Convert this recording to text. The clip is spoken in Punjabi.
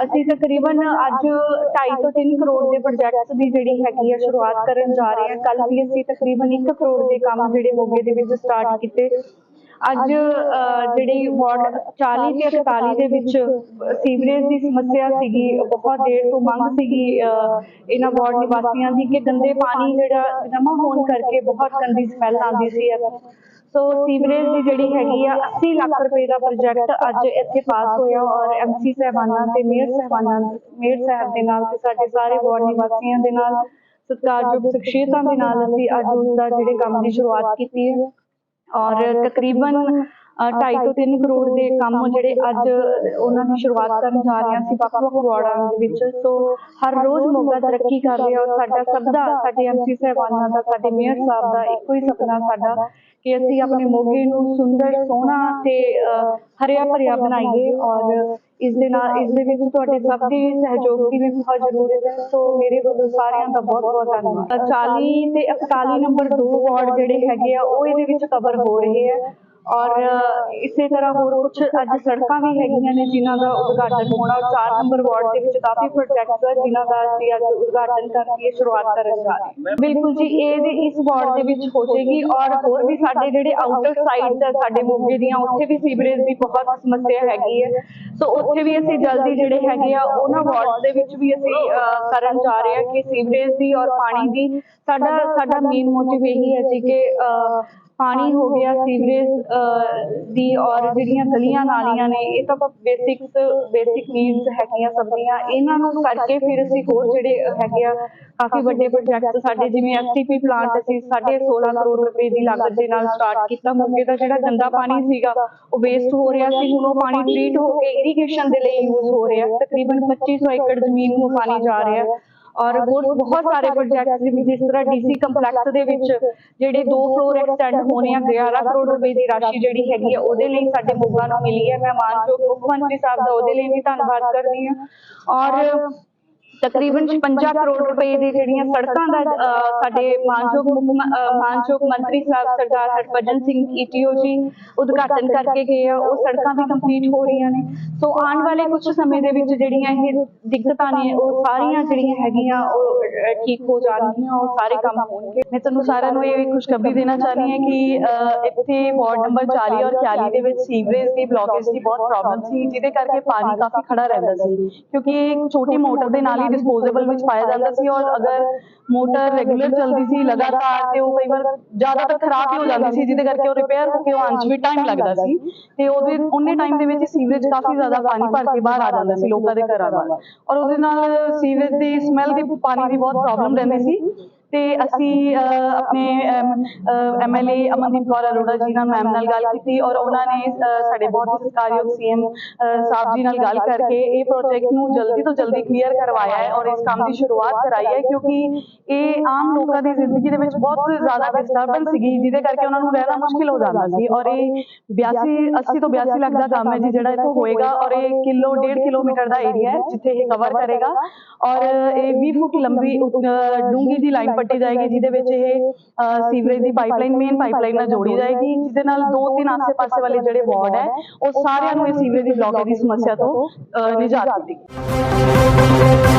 ਅਸੀਂ ਤਕਰੀਬਨ ਅੱਜ 2.5 ਤੋਂ 3 ਕਰੋੜ ਦੇ ਪ੍ਰੋਜੈਕਟਸ ਦੀ ਜਿਹੜੀ ਹੈਗੀ ਆ ਸ਼ੁਰੂਆਤ ਕਰਨ ਜਾ ਰਹੇ ਹਾਂ। ਕੱਲ ਵੀ ਅਸੀਂ ਤਕਰੀਬਨ 1 ਕਰੋੜ ਦੇ ਕੰਮ ਜਿਹੜੇ ਮੋਗੇ ਦੇ ਵਿੱਚ ਸਟਾਰਟ ਕੀਤੇ। ਅੱਜ ਜਿਹੜੀ ਵਾਰਡ 40 ਤੇ 41 ਦੇ ਵਿੱਚ ਸੀਵਰੇਜ ਦੀ ਸਮੱਸਿਆ ਸੀਗੀ, ਬਹੁਤ ਦੇਰ ਤੋਂ ਮੰਗ ਸੀਗੀ ਇਹਨਾਂ ਵਾਰਡ ਨਿਵਾਸੀਆਂ ਦੀ ਕਿ ਗੰਦੇ ਪਾਣੀ ਜਿਹੜਾ ਜਮਾ ਹੋਣ ਕਰਕੇ ਬਹੁਤ ਗੰਦੀ ਸਮੈਲ ਆਉਂਦੀ ਸੀ ਸੋ ਸੀਵਰੇਜ ਦੀ ਜਿਹੜੀ ਹੈਗੀ ਆ 80 ਲੱਖ ਰੁਪਏ ਦਾ ਪ੍ਰੋਜੈਕਟ ਅੱਜ ਇੱਥੇ ਪਾਸ ਹੋਇਆ ਔਰ ਐਮਸੀ ਸਾਹਿਬਾਨਾਂ ਤੇ ਮੇਅਰ ਸਾਹਿਬਾਨਾਂ, ਮੇਅਰ ਸਾਹਿਬ ਦੇ ਨਾਲ ਤੇ ਸਾਡੇ ਸਾਰੇ ਵਾਰਡ ਨਿਵਾਸੀਆਂ ਦੇ ਨਾਲ, ਸਤਿਕਾਰਯੋਗ ਸ਼ਖਸੀਅਤਾਂ ਦੇ ਨਾਲ ਅਸੀਂ ਅੱਜ ਉਸ ਦਾ ਜਿਹੜੇ ਕੰਮ ਦੀ ਸ਼ੁਰੂਆਤ ਕੀਤੀ ਹੈ। ਔਰ ਤਕਰੀਬਨ 2.5 ਤੋਂ 3 ਕਰੋੜ ਦੇ ਕੰਮ ਜਿਹੜੇ ਅੱਜ ਉਹਨਾਂ ਦੀ ਸ਼ੁਰੂਆਤ ਕਰਨ ਜਾ ਰਹੇ ਹਾਂ। ਅਸੀਂ ਵੱਖ ਵੱਖ ਵਾਰਡਾਂ ਦੇ ਵਿੱਚ। ਸੋ ਹਰ ਰੋਜ਼ ਮੋਗਾ ਤਰੱਕੀ ਕਰ ਰਿਹਾ ਔਰ ਸਾਡਾ ਸਭ ਦਾ ਸਾਡੇ ਐਮਸੀ ਸਾਹਿਬਾਨਾਂ ਦਾ ਸਾਡੇ ਮੇਅਰ ਸਾਹਿਬ ਦਾ ਇੱਕੋ ਹੀ ਸੁਪਨਾ ਸਾਡਾ ਕਿ ਅਸੀਂ ਆਪਣੇ ਮੋਗੇ ਨੂੰ ਸੁੰਦਰ ਸੋਹਣਾ ਤੇ ਹਰਿਆ ਭਰਿਆ ਬਣਾਈਏ। ਔਰ ਇਸ ਦੇ ਨਾਲ ਇਸ ਦੇ ਵਿੱਚ ਤੁਹਾਡੇ ਸਭ ਦੀ ਸਹਿਯੋਗ ਦੀ ਵੀ ਬਹੁਤ ਜ਼ਰੂਰਤ ਹੈ। ਸੋ ਮੇਰੇ ਵੱਲੋਂ ਸਾਰਿਆਂ ਦਾ ਬਹੁਤ ਬਹੁਤ ਧੰਨਵਾਦ। 40 ਤੇ 41 ਨੰਬਰ 2 ਵਾਰਡ ਜਿਹੜੇ ਹੈਗੇ ਆ ਉਹ ਇਹਦੇ ਵਿੱਚ ਕਵਰ ਹੋ ਰਹੇ ਆ ਔਰ ਇਸੇ ਤਰ੍ਹਾਂ ਹੋਰ ਕੁਝ ਅੱਜ ਸੜਕਾਂ ਵੀ ਹੈਗੀਆਂ ਨੇ ਜਿਨ੍ਹਾਂ ਦਾ ਉਦਘਾਟਨ ਹੋਣਾ। 4 ਨੰਬਰ ਵਾਰਡ ਦੇ ਵਿੱਚ ਕਾਫੀ ਪ੍ਰੋਜੈਕਟਸ ਹੈ ਜਿਨ੍ਹਾਂ ਦਾ ਅਸੀਂ ਅੱਜ ਉਦਘਾਟਨ ਕਰਕੇ ਸ਼ੁਰੂਆਤ ਕਰਨ ਜਾ ਰਹੇ ਹਾਂ। ਬਿਲਕੁਲ ਜੀ ਇਹ ਦੇ ਇਸ ਵਾਰਡ ਦੇ ਵਿੱਚ ਹੋ ਜਾਏਗੀ ਔਰ ਹੋਰ ਵੀ ਸਾਡੇ ਜਿਹੜੇ ਆਊਟਰ ਸਾਈਡਸ ਹੈ ਸਾਡੇ ਮੋਗੇ ਦੀਆਂ ਉੱਥੇ ਵੀ ਸੀਵਰੇਜ ਦੀ ਬਹੁਤ ਸਮੱਸਿਆ ਹੈਗੀ ਹੈ। ਸੋ ਉੱਥੇ ਵੀ ਅਸੀਂ ਜਲਦੀ ਜਿਹੜੇ ਹੈਗੇ ਆ ਉਹਨਾਂ ਵਾਰਡ ਦੇ ਵਿੱਚ ਵੀ ਅਸੀਂ ਕਰਨ ਜਾ ਰਹੇ ਹਾਂ ਕਿ ਸੀਵਰੇਜ ਦੀ ਔਰ ਪਾਣੀ ਦੀ। ਸਾਡਾ ਸਾਡਾ ਮੇਨ ਮੋਟਿਵ ਇਹੀ ਹੈ ਜੀ ਕਿ ਪਾਣੀ ਹੋ ਗਿਆ ਸੀਵਰੇਜ ਦੀ ਔਰ ਜਿਹੜੀਆਂ ਗਲੀਆਂ ਨਾਲੀਆਂ ਨੇ, ਇਹ ਤਾਂ ਬੇਸਿਕਸ ਬੇਸਿਕ ਨੀਡਸ ਹੈਗੀਆਂ ਸਭ ਦੀਆਂ। ਇਹਨਾਂ ਨੂੰ ਕਰਕੇ ਫਿਰ ਅਸੀਂ ਹੋਰ ਜਿਹੜੇ ਹੈਗੇ ਆ, ਕਾਫੀ ਵੱਡੇ ਪ੍ਰੋਜੈਕਟ ਸਾਡੇ, ਜਿਵੇਂ ਐਸਟੀਪੀ ਪਲਾਂਟ ਅਸੀਂ 16.5 ਕਰੋੜ ਰੁਪਏ ਦੀ ਲਾਗਤ ਦੇ ਨਾਲ ਸਟਾਰਟ ਕੀਤਾ। ਮੌਕੇ ਦਾ ਜਿਹੜਾ ਗੰਦਾ ਪਾਣੀ ਸੀਗਾ, ਉਹ ਵੇਸਟ ਹੋ ਰਿਹਾ ਸੀ। ਹੁਣ ਉਹ ਪਾਣੀ ਟ੍ਰੀਟ ਹੋ ਕੇ ਇਰੀਗੇਸ਼ਨ ਦੇ ਲਈ ਯੂਜ਼ ਹੋ ਰਿਹਾ। ਤਕਰੀਬਨ 2500 ਏਕੜ ਜ਼ਮੀਨ ਨੂੰ ਪਾਣੀ ਜਾ ਰਿਹਾ। ਔਰ ਹੋਰ ਬਹੁਤ ਸਾਰੇ ਪ੍ਰੋਜੈਕਟ ਜਿਵੇਂ ਜਿਸ ਤਰ੍ਹਾਂ ਡੀਸੀ ਕੰਪਲੈਕਸ ਦੇ ਵਿੱਚ ਜਿਹੜੇ ਦੋ ਫਲੋਰ ਐਕਸਟੈਂਡ ਹੋਣੇ ਆ 11 ਕਰੋੜ ਰੁਪਏ ਦੀ ਰਾਸ਼ੀ ਜਿਹੜੀ ਹੈਗੀ ਆ ਉਹਦੇ ਲਈ ਸਾਡੇ ਮੋਗਾ ਨੂੰ ਮਿਲੀ ਹੈ ਮੈਂ ਮਾਨਯੋਗ ਮੁੱਖ ਮੰਤਰੀ ਸਾਹਿਬ ਦਾ ਉਹਦੇ ਲਈ ਵੀ ਧੰਨਵਾਦ ਕਰਦੀ ਹਾਂ। ਔਰ ਤਕਰੀਬਨ 56 ਕਰੋੜ ਰੁਪਏ ਦੀ ਜਿਹੜੀਆਂ ਸੜਕਾਂ ਦਾ ਸਾਡੇ ਮਾਨਯੋਗ ਮਾਨਯੋਗ ਮੰਤਰੀ ਸਾਹਿਬ ਸਰਦਾਰ ਹਰਭਜਨ ਸਿੰਘ ਈਟੀਓ ਜੀ ਉਦਘਾਟਨ ਕਰਕੇ ਗਏ ਆ ਉਹ ਸੜਕਾਂ ਵੀ ਕੰਪਲੀਟ ਹੋ ਰਹੀਆਂ ਨੇ। ਸੋ ਆਉਣ ਵਾਲੇ ਕੁਝ ਸਮੇਂ ਦੇ ਵਿੱਚ ਜਿਹੜੀਆਂ ਇਹ ਦਿੱਕਤਾਂ ਨੇ ਉਹ ਸਾਰੀਆਂ ਜਿਹੜੀਆਂ ਹੈਗੀਆਂ ਉਹ ਠੀਕ ਹੋ ਜਾਣਗੀਆਂ ਉਹ ਸਾਰੇ ਕੰਮ ਹੋਣਗੇ। ਮੈਂ ਤੁਹਾਨੂੰ ਸਾਰਿਆਂ ਨੂੰ ਇਹ ਖੁਸ਼ਖਬਰੀ ਦੇਣਾ ਚਾਹਨੀ ਹਾਂ ਕਿ ਇੱਥੇ ਵਾਰਡ ਨੰਬਰ 40 ਔਰ 41 ਦੇ ਵਿੱਚ ਸੀਵਰੇਜ ਦੀ ਬਲੌਕੇਜ ਦੀ ਬਹੁਤ ਪ੍ਰੋਬਲਮ ਸੀ ਜਿਹਦੇ ਕਰਕੇ ਪਾਣੀ ਕਾਫੀ ਖੜਾ ਰਹਿੰਦਾ ਸੀ। ਕਿਉਂਕਿ ਇੱਕ ਛੋਟੀ ਮੋਟਰ ਦੇ ਨਾਲ ਹੀ ਡਿਸਪੋਜ਼ੇਬਲ ਵਿੱਚ ਪਾਇਆ ਜਾਂਦਾ ਸੀ ਔਰ ਅਗਰ ਮੋਟਰ ਰੈਗੂਲਰ ਚੱਲਦੀ ਸੀ ਲਗਾਤਾਰ ਤੇ ਉਹ ਕਈ ਵਾਰ ਜ਼ਿਆਦਾਤਰ ਖਰਾਬ ਹੀ ਹੋ ਜਾਂਦੀ ਸੀ, ਜਿਹਦੇ ਕਰਕੇ ਉਹ ਰਿਪੇਅਰ ਹੋ ਕੇ ਆਉਣ 'ਚ ਵੀ ਟਾਈਮ ਲੱਗਦਾ ਸੀ ਤੇ ਉਹਦੇ ਉਹਨੇ ਟਾਈਮ ਦੇ ਵਿੱਚ ਸੀਵਰੇਜ ਕਾਫੀ ਜ਼ਿਆਦਾ ਪਾਣੀ ਭਰ ਕੇ ਬਾਹਰ ਆ ਜਾਂਦਾ ਸੀ ਲੋਕਾਂ ਦੇ ਘਰਾਂ ਵੱਲ। ਔਰ ਉਹਦੇ ਨਾਲ ਸੀਵਰੇਜ ਦੀ ਸਮੈਲ ਦੀ ਪਾਣੀ ਦੀ ਬਹੁਤ ਪ੍ਰੋਬਲਮ ਰਹਿੰਦੀ ਸੀ। ਤੇ ਅਸੀਂ ਅਹ, ਆਪਣੇ ਐਮਐਲਏ ਅਮਨਦੀਪ ਕੌਰ ਅਰੋੜਾ ਜੀ ਨਾਲ ਮੈਮ ਨਾਲ ਗੱਲ ਕੀਤੀ ਔਰ ਉਹਨਾਂ ਨੇ ਸਾਡੇ ਬਹੁਤ ਹੀ ਸਤਿਕਾਰਯੋਗ ਸੀਐਮ ਸਾਹਿਬ ਜੀ ਨਾਲ ਗੱਲ ਕਰਕੇ ਇਹ ਪ੍ਰੋਜੈਕਟ ਨੂੰ ਜਲਦੀ ਤੋਂ ਜਲਦੀ ਕਲੀਅਰ ਕਰਵਾਇਆ ਹੈ ਔਰ ਇਸ ਕੰਮ ਦੀ ਸ਼ੁਰੂਆਤ ਕਰਾਈ ਹੈ ਕਿਉਂਕਿ ਇਹ ਆਮ ਲੋਕਾਂ ਦੀ ਜ਼ਿੰਦਗੀ ਦੇ ਵਿੱਚ ਬਹੁਤ ਜ਼ਿਆਦਾ ਡਿਸਟਰਬੈਂਸ ਸੀਗੀ ਜਿਹਦੇ ਕਰਕੇ ਉਹਨਾਂ ਨੂੰ ਰਹਿਣਾ ਮੁਸ਼ਕਿਲ ਹੋ ਜਾਂਦਾ ਸੀ ਔਰ ਇਹ 82 80 ਤੋਂ 82 ਲੱਖ ਦਾ ਕੰਮ ਹੈ ਜੀ ਜਿਹੜਾ ਇੱਥੋਂ ਹੋਏਗਾ ਔਰ ਇਹ ਕਿਲੋ 1.5 ਕਿਲੋਮੀਟਰ ਦਾ ਏਰੀਆ ਹੈ ਜਿੱਥੇ ਇਹ ਕਵਰ ਕਰੇਗਾ ਔਰ ਇਹ 20 ਫੁੱਟ ਲੰਬੀ ਡੂੰਗੀ ਦੀ ਲਾਈਨ ਪੱਟੀ ਜਾਏਗੀ ਜਿਹਦੇ ਵਿੱਚ ਇਹ ਸੀਵਰੇਜ ਦੀ ਪਾਈਪਲਾਈਨ ਮੇਨ ਪਾਈਪਲਾਈਨ ਨਾਲ ਜੋੜੀ ਜਾਏਗੀ ਜਿਹਦੇ ਨਾਲ ਦੋ ਤਿੰਨ ਆਸੇ-ਪਾਸੇ ਵਾਲੇ ਜਿਹੜੇ ਵਾਰਡ ਹੈ ਉਹ ਸਾਰਿਆਂ ਨੂੰ ਇਹ ਸੀਵਰੇਜ ਦੀ ਬਲੌਕੇਜ ਦੀ ਸਮੱਸਿਆ ਤੋਂ ਅਹ, ਨਿਜਾਤ ਮਿਲੇਗੀ